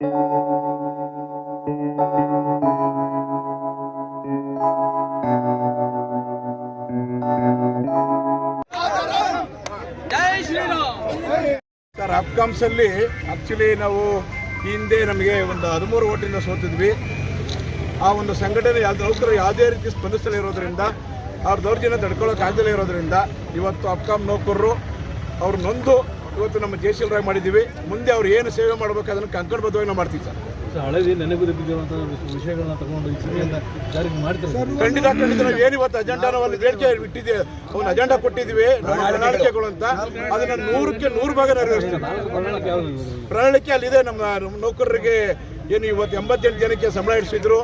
Sir ಅಪ್ಕಾಮ್ಸ್ ಅಲ್ಲಿ actually ನಾವು ಹಿಂದೆ ನಮಗೆ ಒಂದು ಹದಿಮೂರು ಓಟಿಂದ ಸೋತಿದ್ವಿ. ಆ ಒಂದು ಸಂಘಟನೆ ಯಾವ್ದು ನೌಕರರು ಯಾವುದೇ ರೀತಿ ಸ್ಪಂದಿಸದೇ ಇರೋದ್ರಿಂದ, ಅವ್ರ ದೌರ್ಜನ್ಯ ತಡ್ಕೊಳ್ಳೋಕೆ ಆಗದೇ ಇರೋದ್ರಿಂದ, ಇವತ್ತು ಅಪ್ಕಾಮ್ ನೌಕರರು ಅವ್ರು ನೊಂದು ಇವತ್ತು ನಮ್ಮ ಜಯಶೀಲರಾಗಿ ಮಾಡಿದ್ದೀವಿ. ಮುಂದೆ ಅವ್ರು ಏನು ಸೇವೆ ಮಾಡಬೇಕು ಅದನ್ನು ಕಂಕಣಬದ್ಧವಾಗಿ ನಾವು ಮಾಡ್ತೀವಿ ಸರ್. ಸೊ ಹಳೇದಿ ನೆನಪು ಬಿದ್ದಿರುವಂಥ ವಿಷಯಗಳನ್ನ ತಗೊಂಡು ಈ ಜಾರಿಗೆ ಮಾಡ್ತಾರೆ ಖಂಡಿತ ಖಂಡಿತ ನಾವು ಏನು ಇವತ್ತು ಅಜೆಂಡಾ ನಾವು ಅಲ್ಲಿ ಬೇಡಿಕೆ ಇಟ್ಟಿದ್ದೀವಿ. ಒಂದು ಅಜೆಂಡಾ ಕೊಟ್ಟಿದ್ದೀವಿ. ನಮ್ಮ ಪ್ರಣಾಳಿಕೆಗಳು ಅಂತ. ಅದನ್ನ ನೂರಕ್ಕೆ ನೂರು ಭಾಗ ನೆರವೇರಿಸ್ತೀವಿ. ಪ್ರಣಾಳಿಕೆ ಅಲ್ಲಿದೆ. ನಮ್ಮ ನೌಕರರಿಗೆ ಏನು ಇವತ್ತು ಎಂಬತ್ತೆಂಟು ಜನಕ್ಕೆ ಸಂಬಳ ಇಡಿಸಿದ್ರು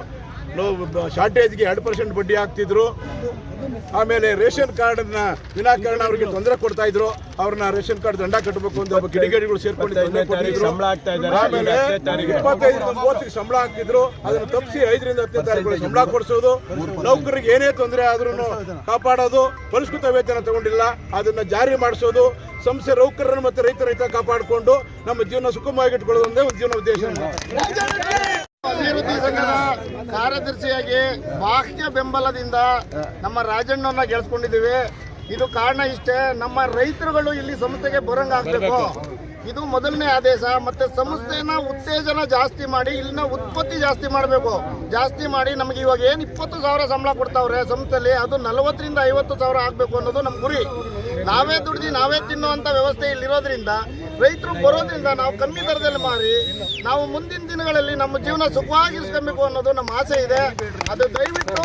ಶಾರ್ಟೇಜ್ಗೆ ಎರಡು ಪರ್ಸೆಂಟ್ ಬಡ್ಡಿ ಹಾಕ್ತಿದ್ರು. ಆಮೇಲೆ ರೇಷನ್ ಕಾರ್ಡ್ನ ವಿನಾಕಾರಣ ಅವರಿಗೆ ತೊಂದರೆ ಕೊಡ್ತಾ ಇದ್ರು. ಅವ್ರನ್ನ ರೇಷನ್ ಕಾರ್ಡ್ ದಂಡ ಕಟ್ಟಬೇಕು ಅಂತ ಕಿಡಿಗೇಡಿಗಳು ಸೇರ್ಕೊಂಡಿದ್ದಾರೆ ಸಂಬಳ ಹಾಕಿದ್ರು ಅದನ್ನು ತಪ್ಪಿಸಿ ಐದರಿಂದ ಹತ್ತನೇ ತಾರೀಕು ಸಂಬಳ ಕೊಡಿಸೋದು. ನೌಕರಿಗೆ ಏನೇ ತೊಂದರೆ ಆದ್ರೂ ಕಾಪಾಡೋದು. ಪರಿಷ್ಕೃತ ವೇತನ ತಗೊಂಡಿಲ್ಲ. ಅದನ್ನ ಜಾರಿ ಮಾಡಿಸೋದು. ಸಂಸ್ಥೆ ನೌಕರರನ್ನು ಮತ್ತೆ ರೈತ ರೈತ ಕಾಪಾಡಿಕೊಂಡು ನಮ್ಮ ಜೀವನ ಸುಗಮವಾಗಿ ಇಟ್ಕೊಳ್ಳೋದು ಒಂದೇ ಒಂದು ಜೀವನ ಉದ್ದೇಶ. ಅಭಿವೃದ್ಧಿ ಸಂಘದ ಕಾರ್ಯದರ್ಶಿಯಾಗಿ ಬಾಹ್ಯ ಬೆಂಬಲದಿಂದ ನಮ್ಮ ರಾಜಣ್ಣವನ್ನ ಗೆಲ್ಸ್ಕೊಂಡಿದ್ದೀವಿ. ಇದು ಕಾರಣ ಇಷ್ಟೇ, ನಮ್ಮ ರೈತರುಗಳು ಇಲ್ಲಿ ಸಂಸ್ಥೆಗೆ ಬರಂಗಾಗಬೇಕು ಇದು ಮೊದಲನೇ ಆದೇಶ, ಮತ್ತೆ ಸಂಸ್ಥೆನ ಉತ್ತೇಜನ ಜಾಸ್ತಿ ಮಾಡಿ ಇಲ್ಲಿನ ಉತ್ಪತ್ತಿ ಜಾಸ್ತಿ ಮಾಡಬೇಕು. ಜಾಸ್ತಿ ಮಾಡಿ ನಮಗೆ ಇವಾಗ ಏನು ಇಪ್ಪತ್ತು ಸಾವಿರ ಸಂಬಳ ಕೊಡ್ತಾವ್ರೆ ಸಂಸ್ಥೆಯಲ್ಲಿ ಅದು ನಲವತ್ತರಿಂದ ಐವತ್ತು ಸಾವಿರ ಆಗಬೇಕು ಅನ್ನೋದು ನಮ್ಮ ಗುರಿ. ನಾವೇ ದುಡ್ದು ನಾವೇ ತಿನ್ನುವಂಥ ವ್ಯವಸ್ಥೆ ಇಲ್ಲಿರೋದ್ರಿಂದ ರೈತರು ಬರೋದ್ರಿಂದ ನಾವು ಕಮ್ಮಿ ದರದಲ್ಲಿ ಮಾರಿ ನಾವು ಮುಂದಿನ ದಿನಗಳಲ್ಲಿ ನಮ್ಮ ಜೀವನ ಸುಖವಾಗಿರಿಸ್ಕೊಬೇಕು ಅನ್ನೋದು ನಮ್ಮ ಆಸೆ ಇದೆ. ಅದು ದಯವಿಟ್ಟು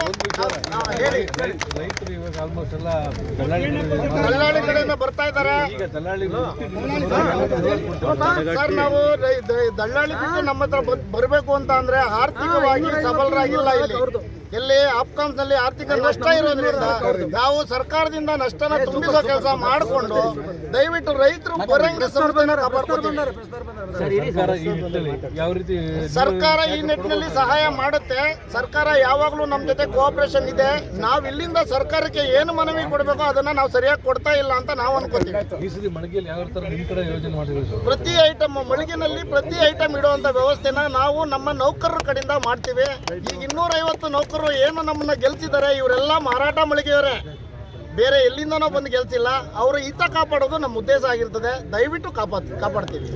ಹೇಳಿ. ರೈತರು ಇವಾಗ ಆಲ್ಮೋಸ್ಟ್ ಎಲ್ಲ ದಲ್ಲಾಳಿ ಕಡೆಯಿಂದ ಬರ್ತಾ ಇದ್ದಾರೆ. ಸರ್ ನಾವು ದಲ್ಲಾಳಿ ಬಿಟ್ಟು ನಮ್ಮ ಹತ್ರ ಬರ್ಬೇಕು ಬರಬೇಕು ಅಂತ ಅಂದ್ರೆ ಆರ್ಥಿಕವಾಗಿ ಸಬಲರಾಗಿಲ್ಲ ಇಲ್ಲಿ. ಎಲ್ಲಿ ಆಪ್ಕಾಮ್ಸ್ನಲ್ಲಿ ಆರ್ಥಿಕ ನಷ್ಟ ಇರೋದ್ರಿಂದ ನಾವು ಸರ್ಕಾರದಿಂದ ನಷ್ಟನ ತುಂಬಿಸೋ ಕೆಲಸ ಮಾಡಿಕೊಂಡು ದಯವಿಟ್ಟು ರೈತರು ಸರ್ಕಾರ ಈ ನಿಟ್ಟಿನಲ್ಲಿ ಯಾವ ರೀತಿ ಸರ್ಕಾರ ಈ ನಿಟ್ಟಿನಲ್ಲಿ ಸಹಾಯ ಮಾಡುತ್ತೆ. ಸರ್ಕಾರ ಯಾವಾಗಲೂ ನಮ್ಮ ಜೊತೆ ಕೋಆಪರೇಷನ್ ಇದೆ. ನಾವು ಇಲ್ಲಿಂದ ಸರ್ಕಾರಕ್ಕೆ ಏನು ಮನವಿ ಕೊಡಬೇಕೋ ಅದನ್ನ ನಾವು ಸರಿಯಾಗಿ ಕೊಡ್ತಾ ಇಲ್ಲ ಅಂತ ನಾವು ಅನ್ಕೋತೀವಿ. ಪ್ರತಿ ಐಟಮ್ ಮಳಿಗೆನಲ್ಲಿ ಪ್ರತಿ ಐಟಮ್ ಇಡುವಂತ ವ್ಯವಸ್ಥೆನ ನಾವು ನಮ್ಮ ನೌಕರರ ಕಡೆಯಿಂದ ಮಾಡ್ತೀವಿ. ಈಗ ಇನ್ನೂರ ಐವತ್ತು ನೌಕರರು ಏನು ನಮ್ಮನ್ನ ಗೆಲ್ಸಿದ್ದಾರೆ ಇವರೆಲ್ಲ ಮಾರಾಟ ಮಳಿಗೆಯವರೇ ಬೇರೆ ಎಲ್ಲಿಂದನೋ ಬಂದು ಗೆಲ್ಸಿಲ್ಲ ಅವರು ಹಿತ ಕಾಪಾಡೋದು ನಮ್ಮ ಉದ್ದೇಶ ಆಗಿರ್ತದೆ ದಯವಿಟ್ಟು ಕಾಪಾಡ್ ಕಾಪಾಡ್ತೀವಿ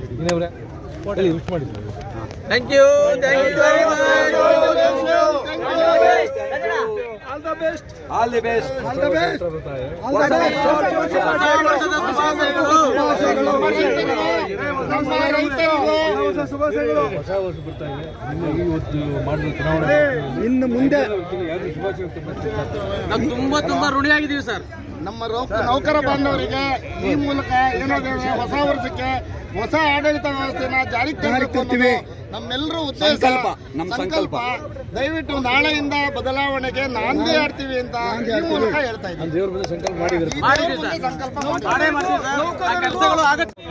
thank you all the best all the best ನಮ್ಮ ರೈತರಿಗೆ ಹೊಸ ವರ್ಷ ಬರ್ತಾ ಇದೆ. ಇವತ್ತು ಮಾಡಿದ ಚುನಾವಣೆ. ಇನ್ನು ಮುಂದೆ. ಯಾರು ಶುಭಾಶಯ ವ್ಯಕ್ತಪಡಿಸ್ತಾರೆ ತುಂಬಾ ತುಂಬಾ ಋಣಿಯಾಗಿದ್ದೀವಿ ಸರ್. ನಮ್ಮ ರೌಕ- ನೌಕರ ಬಾಂಧವರಿಗೆ ಈ ಮೂಲಕ ಏನಾದ್ರೂ ಹೊಸ ವರ್ಷಕ್ಕೆ ಹೊಸ ಆಡಳಿತ ವ್ಯವಸ್ಥೆನ ಜಾರಿಗೆ ಅನ್ನೋದು ನಮ್ಮೆಲ್ಲರೂ ಉದ್ದೇಶ. ಸಂಕಲ್ಪ ದಯವಿಟ್ಟು ನಾಳೆಯಿಂದ ಬದಲಾವಣೆಗೆ ನಾಂದಿ ಆಡ್ತೀವಿ ಅಂತ ಈ ಮೂಲಕ ಹೇಳ್ತಾ ಇದ್ದೀನಿ. ದೇವ್ರ ಸಂಕಲ್ಪ ಮಾಡಿದ್ರು ಸಂಕಲ್ಪ ಮಾಡಿ. ಸರ್. ಆ ಕೆಲಸಗಳು ಆಗತ್ತೆ.